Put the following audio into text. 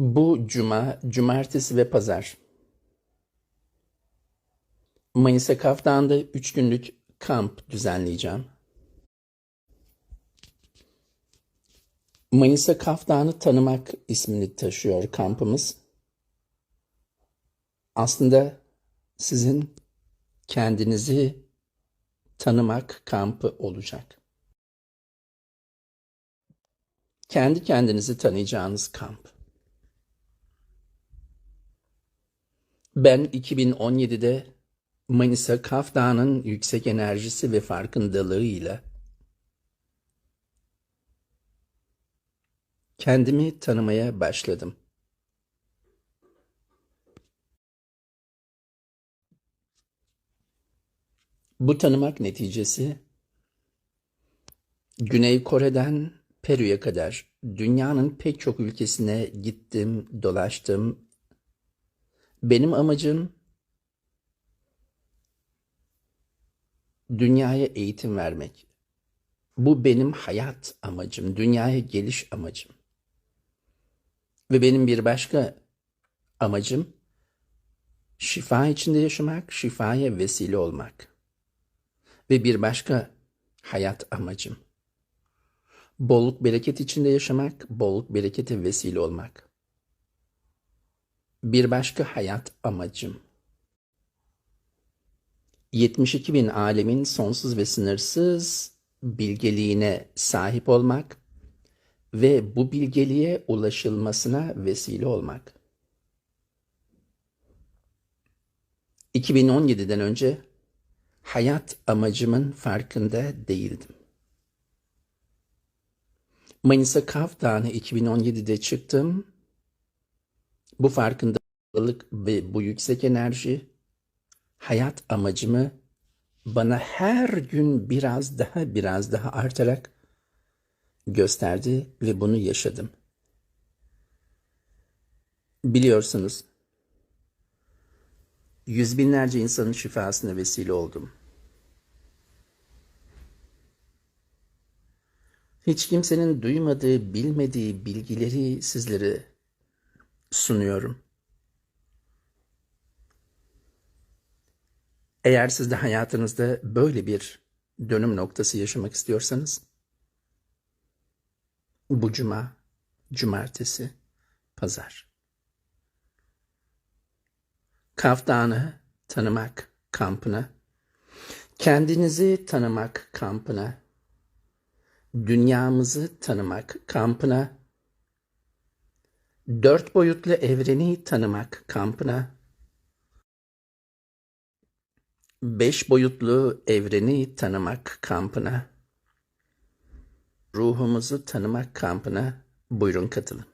Bu cuma, cumartesi ve pazar. Manisa Kaftan'da 3 günlük kamp düzenleyeceğim. Manisa Kaftan'ı tanımak ismini taşıyor kampımız. Aslında sizin kendinizi tanımak kampı olacak. Kendi kendinizi tanıyacağınız kamp. Ben 2017'de Manisa Kaf Dağı'nın yüksek enerjisi ve farkındalığıyla kendimi tanımaya başladım. Bu tanımak neticesi Güney Kore'den Peru'ya kadar dünyanın pek çok ülkesine gittim, dolaştım. Benim amacım dünyaya eğitim vermek. Bu benim hayat amacım, dünyaya geliş amacım. Ve benim bir başka amacım şifa içinde yaşamak, şifaya vesile olmak. Ve bir başka hayat amacım bolluk bereket içinde yaşamak, bolluk berekete vesile olmak. Bir başka hayat amacım 72 bin alemin sonsuz ve sınırsız bilgeliğine sahip olmak ve bu bilgeliğe ulaşılmasına vesile olmak. 2017'den önce hayat amacımın farkında değildim. Manisa Kaf Dağı'na 2017'de çıktım. Bu farkındalık ve bu yüksek enerji hayat amacımı bana her gün biraz daha biraz daha artarak gösterdi ve bunu yaşadım. Biliyorsunuz, yüz binlerce insanın şifasına vesile oldum. Hiç kimsenin duymadığı, bilmediği bilgileri sizlere sunuyorum. Eğer siz de hayatınızda böyle bir dönüm noktası yaşamak istiyorsanız, bu cuma, cumartesi, pazar. Kaf tanımak kampına, kendinizi tanımak kampına, dünyamızı tanımak kampına, dört boyutlu evreni tanımak kampına, beş boyutlu evreni tanımak kampına, ruhumuzu tanımak kampına. Buyurun katılın.